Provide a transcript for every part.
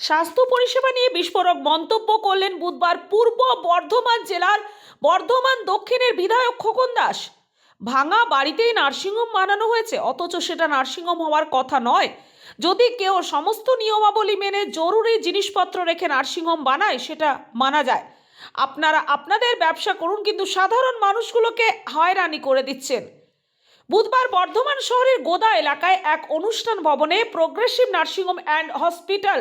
স্বাস্থ্য পরিষেবা নিয়ে বিস্ফোরক মন্তব্য করলেন বুধবার পূর্ব বর্ধমান জেলার বর্ধমান দক্ষিণের বিধায়ক খোকন দাস। ভাঙা বাড়িতেই নার্সিংহোম বানানো হয়েছে, অথচ সেটা নার্সিংহোম হওয়ার কথা নয়। যদি কেউ সমস্ত নিয়মাবলী মেনে জরুরি জিনিসপত্র রেখে নার্সিংহোম বানায়, সেটা মানা যায়। আপনারা, আপনাদের ব্যবসা করুন, কিন্তু সাধারণ মানুষগুলোকে হয়রানি করে দিচ্ছেন। বুধবার বর্ধমান শহরের গোদা এলাকায় এক অনুষ্ঠান ভবনে progressive nursing home and hospital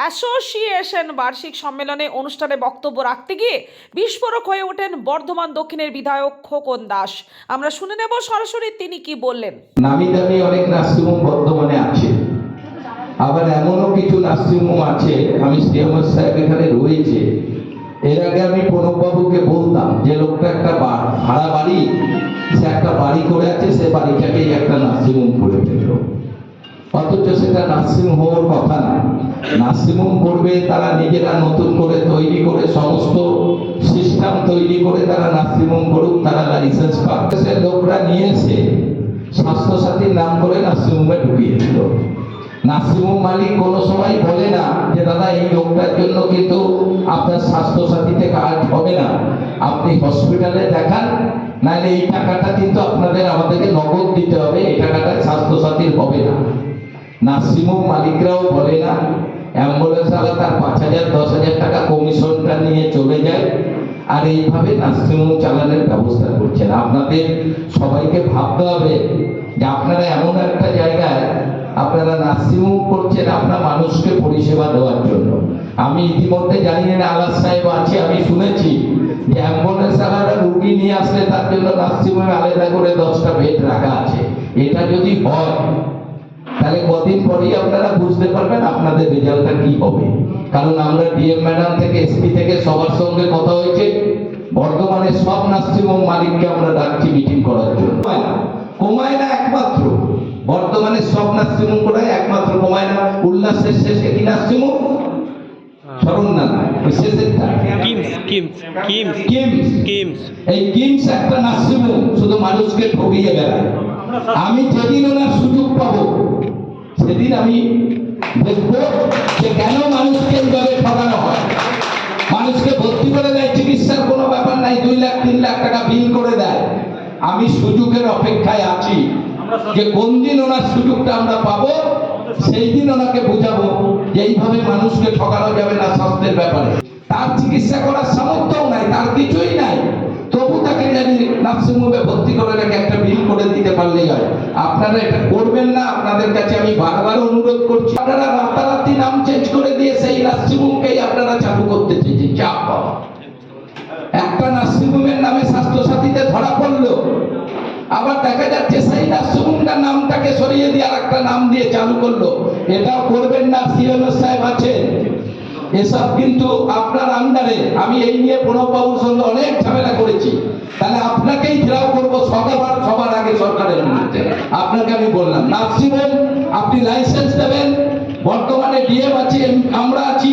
association বার্ষিক সম্মেলনে অনুষ্ঠানে বক্তব্য রাখতে গিয়ে বিস্ফোরক হয়ে ওঠেন বর্ধমান দক্ষিণের বিধায়ক খোকন দাস। আমরা শুনে নেব সরাসরি তিনি কি বললেন। নামি দামি অনেক নার্সিংহোম বর্তমানে আছে। আবার এমনও কিছু নার্সিংহোম আছে, আমি শ্রীহমদ সাহেব এখানে রয়েছে। এর আগে আমি প্রণববাবুকে বলতাম যে লোকটা একটা ভাড়া বাড়ি, সে একটা বাড়ি করে আছে, সে বাড়িটাকেই একটা নার্সিংহোম করে ফেলল। অথচ সেটা নার্সিংহোম হওয়ার কথা না। নার্সিংহোম করবে, তারা নিজেরা নতুন করে তৈরি করে সমস্ত সিস্টেম তৈরি করে তারা নার্সিংহোম করুক, তারা লাইসেন্স পাক। সে লোকরা নিয়ে এসে স্বাস্থ্যসাথীর নাম করে নার্সিংহোমে ঢুকিয়ে দিল। নার্সিংহোম মালিক কোনো সময় বলে না যে, দাদা, এই লোকটার জন্য কিন্তু আপনার স্বাস্থ্যসাথীতে কাজ হবে না। আপনি হসপিটালে দেখান, নাহলে এই টাকাটা কিন্তু আপনাদের, আমাদেরকে নগদ দিতে হবে, এই টাকাটা স্বাস্থ্যসাথীর হবে না। নার্সিংহোম মালিকরাও বলে না অ্যাম্বুলেন্স আলা তার পাঁচ হাজার, দশ হাজার টাকা কমিশনটা নিয়ে চলে যায়। আর এইভাবে নার্সিংহোম চালানোর ব্যবস্থা করছেন। আপনাদের সবাইকে ভাবতে হবে যে আপনারা এমন একটা জায়গায় আপনারা নার্সিংহোম করছেন আপনার মানুষকে পরিষেবা দেওয়ার জন্য। আমি ইতিমধ্যে জানি না আলাস সাহেব আছে, আমি শুনেছি যে অ্যাম্বুলেন্স আলাদা রুগী নিয়ে আসলে তার জন্য নার্সিংহোমে আলাদা করে দশটা বেড রাখা আছে। এটা যদি হয় তাহলে কদিন পরেই আপনারা বুঝতে পারবেন আপনাদের রেজাল্টটা কি হবে। কারণ আমরা ডিএম ম্যাডাম থেকে এসপি থেকে সবার সঙ্গে কথা হয়েছে। বর্তমানে সব নার্সিংহোম মালিককে আমরা ডাকছি মিটিং করার জন্য। কমায় না, একমাত্র। বর্তমানে সব নার্সিংহোম করে একমাত্র কমায় না। উল্লাসের শেষে কি নার্সিংহোম? স্মরণ না না ওই শেষেরটা KIMS KIMS KIMS KIMS. KIMS. এই কিমস একটা নার্সিংহোম শুধু মানুষকে ঠকিয়ে বেড়ায়। আমি যেদিন ওনার সুযোগ পাবো সেদিন আমি দেখব যে কেন মানুষকে এইভাবে ঠকানো হয়। মানুষকে ভর্তি করে দেয়, চিকিৎসার কোনো ব্যাপার নাই, দুই লাখ, তিন লাখ টাকা বিল করে দেয়। আমি সুযোগের অপেক্ষায় আছি যে কোন দিন ওনার সুযোগটা আমরা পাবো, সেই দিন ওনাকে বুঝাবো যে এইভাবে মানুষকে ঠকানো যাবে না স্বাস্থ্যের ব্যাপারে। তার চিকিৎসা করার সামর্থ্যও নাই, তার কিছুই নাই। জানি নার্সিংহোমে ভর্তি করে রেখে একটা বিল করে দিতে পারলেই হয়। আপনারা এটা করবেন না, আপনাদের কাছে আমি বারবার অনুরোধ করছি। আপনারা রাতারাতি নাম চেঞ্জ করে দিয়ে সেই আপনারা করতে চাপ একটা নার্সিংহোমের নামে স্বাস্থ্যসাথীতে ধরা পড়ল। আবার দেখা যাচ্ছে সেই নার্সিংহোমটার নামটাকে সরিয়ে দিয়ে আর একটা নাম দিয়ে চালু করল। এটাও করবেন না এসব কিন্তু আপনার আন্ডারে আমি এই নিয়ে প্রণববাবুর সঙ্গে অনেক ঝামেলা করেছি। তাহলে আপনাকেই ঘেরাও করব সবার সবার আগে সরকারের বিরুদ্ধে। আপনাকে আমি বললাম নার্সিংহোম আপনি লাইসেন্স দেবেন, বর্তমানে ডিএম আছে আমরা আছি।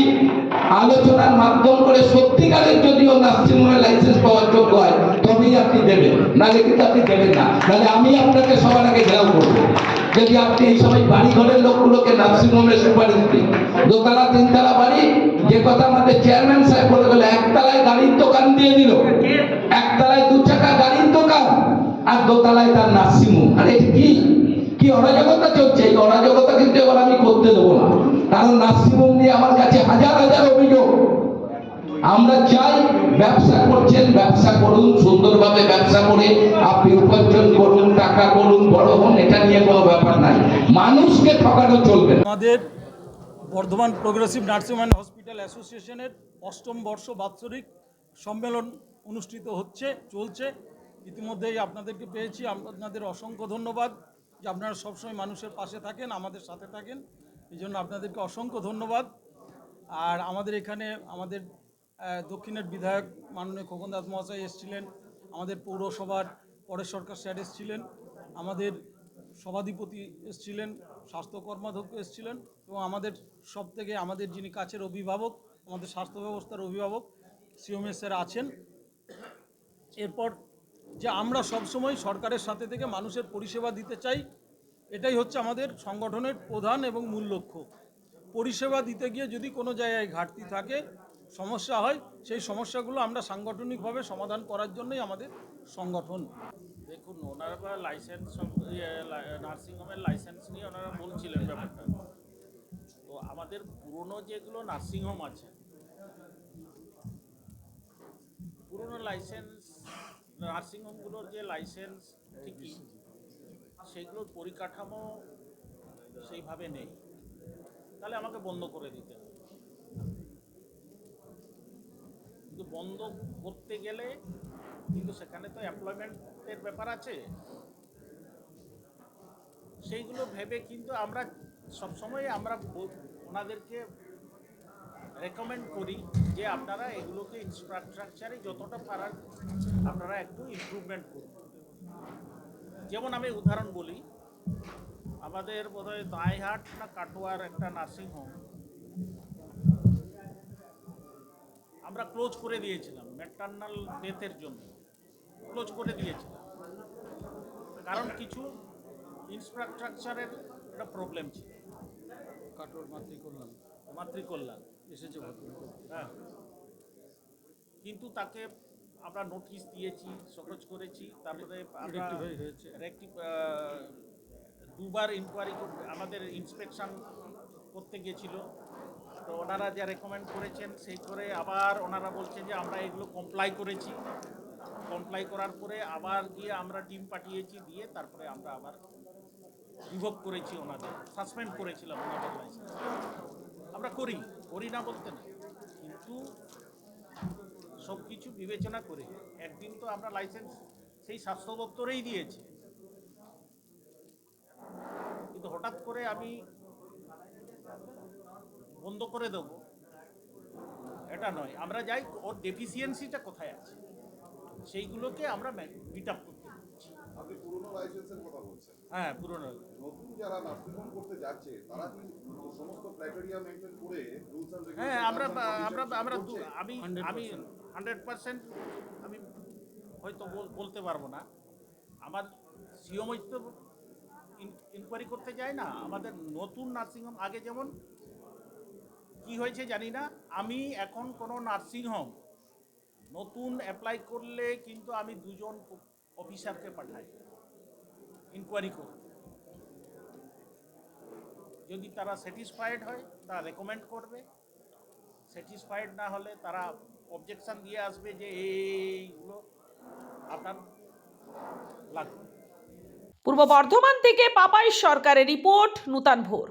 আলোচনার মাধ্যম করে সত্যিকারের যদিও নার্সিংহোমের লাইসেন্স পাওয়ার যোগ্য হয়, তবেই আপনি দেবেন। নাহলে কিন্তু আপনি দেবেন না। নাহলে আমি আপনাকে সবার আগে ঘেরাও করব। যদি আপনি এই সময় বাড়ি ঘরের লোকগুলোকে নার্সিংহোমে সুপারিশ দিন দোতলা, তিনতলা বাড়ি, যে কথা আমাদের চেয়ারম্যান সাহেব বলে গেল, একতলায় গাড়ির দোকান দিয়ে দিল, একতলায় দু চাকা গাড়ির দোকান আর দোতলায় তার নার্সিংহোম আর কি? কি অরাজকতা চলছে? এই অরাজকতা কিন্তু এবার আমি করতে দেবো না। কারণ নার্সিংহোম নিয়ে আমার কাছে হাজার হাজার অভিযোগ। আমরা চাই ব্যবসা করছেন, ব্যবসা করুন, সুন্দরভাবে ব্যবসা করে আপনি উপার্জন করুন, টাকা করুন, বড় হন, এটা নিয়ে কোনো ব্যাপার নাই। মানুষকে ঠকানো চলবে আমাদের Bardhaman progressive nursing and hospital অ্যাসোসিয়েশনের অষ্টম বর্ষ বাৎসরিক সম্মেলন অনুষ্ঠিত হচ্ছে, চলছে। ইতিমধ্যেই আপনাদেরকে পেয়েছি, আপনাদের অসংখ্য ধন্যবাদ যে আপনারা সবসময় মানুষের পাশে থাকেন, আমাদের সাথে থাকেন। এই জন্য আপনাদেরকে অসংখ্য ধন্যবাদ। আর আমাদের এখানে, আমাদের দক্ষিণের বিধায়ক মাননীয় খোকন দাস মহাশয় এসেছিলেন, আমাদের পৌরসভার পরেশ সরকার স্যার এসেছিলেন, আমাদের সভাধিপতি এসেছিলেন, স্বাস্থ্য কর্মাধ্যক্ষ এসেছিলেন এবং আমাদের সব থেকে আমাদের যিনি কাছের অভিভাবক, আমাদের স্বাস্থ্য ব্যবস্থার অভিভাবক, সিওমএস স্যার আছেন। এরপর যে আমরা সবসময় সরকারের সাথে থেকে মানুষের পরিষেবা দিতে চাই, এটাই হচ্ছে আমাদের সংগঠনের প্রধান এবং মূল লক্ষ্য। পরিষেবা দিতে গিয়ে যদি কোনো জায়গায় ঘাটতি থাকে সমস্যা হয়, সেই সমস্যাগুলো আমরা সাংগঠনিকভাবে সমাধান করার জন্যই আমাদের সংগঠন। দেখুন, ওনারা বা লাইসেন্স নার্সিংহোমের লাইসেন্স নিয়ে ওনারা বলছিলেন ব্যাপারটা। তো আমাদের পুরনো যেগুলো নার্সিংহোম আছে, পুরনো লাইসেন্স নার্সিংহোমগুলোর যে লাইসেন্স ঠিকই সেগুলোর পরিকাঠামো সেইভাবে নেই। তাহলে আমাকে বন্ধ করে দিতে হবে। বন্ধ করতে গেলে কিন্তু সেখানে তো এমপ্লয়মেন্টের ব্যাপার আছে। সেইগুলো ভেবে কিন্তু আমরা সবসময় আমরা ওনাদেরকে রেকমেন্ড করি যে আপনারা এগুলোকে ইনফ্রাস্ট্রাকচারে যতটা পারার আপনারা একটু ইমপ্রুভমেন্ট করুন। যেমন আমি উদাহরণ বলি, আমাদের বোধহয় দায়হাট না কাটোয়ার একটা নার্সিং হোম আমরা ক্লোজ করে দিয়েছিলাম ম্যাটার্নাল ডেথের জন্য। ক্লোজ করে দিয়েছিলাম। কারণ কিছু ইনফ্রাস্ট্রাকচারের একটা প্রবলেম ছিল। কাটোর মাতৃকল্যাণ। মাতৃকল্যাণ। এসেছে হ্যাঁ। কিন্তু তাকে আমরা নোটিশ দিয়েছি সকোচ করেছি। তারপরে দুবার ইনকোয়ারি আমাদের ইন্সপেকশন করতে গিয়েছিল তো ওনারা যা রেকমেন্ড করেছেন, সেই করে আবার ওনারা বলছেন যে আমরা এগুলো কমপ্লাই করেছি। কমপ্লাই করার পরে আবার গিয়ে আমরা টিম পাঠিয়েছি, দিয়ে তারপরে আমরা আবার রিভোক করেছি ওনাদের সাসপেন্ড করেছিলাম ওনাদের লাইসেন্স আমরা করি করি না বলতে না, কিন্তু সব কিছু বিবেচনা করে একদিন তো আমরা লাইসেন্স সেই স্বাস্থ্য দপ্তরেই দিয়েছি। কিন্তু হঠাৎ করে আমি বন্ধ করে দেবো। এটা নয়। আমরা যাই ওর ডেফিসিয়েন্সিটা কোথায় আছে? সেইগুলোকে আমরা মিট আপ করতে আপনি পুরনো লাইসেন্সের কথা বলছেন। হ্যাঁ পুরনো নতুন যারা নার্সিংহোম করতে যাচ্ছে তারা কি সমস্ত ক্রাইটেরিয়া মেনটেন করে রুলস এন্ড হ্যাঁ আমরা আমরা আমরা আমি আমি হান্ড্রেড পার্সেন্ট আমি হয়তো বলতে পারব না। আমার সিওমই তো ইনকোয়ারি করতে যায় না। আমাদের নতুন নার্সিংহোম আগে যেমন কি হয়েছে জানি না। আমি এখন কোনো নার্সিংহোম নতুন অ্যাপ্লাই করলে কিন্তু আমি দুজন অফিসারকে পাঠাই। ইনকোয়ারি করতে যদি তারা স্যাটিসফাইড হয়, তারা রেকমেন্ড করবে। স্যাটিসফাইড না হলে তারা অবজেকশান দিয়ে আসবে যে, এইগুলো আপনার লাগবে পূর্ব বর্ধমান থেকে পাপাই সরকারের রিপোর্ট, নূতন ভোর।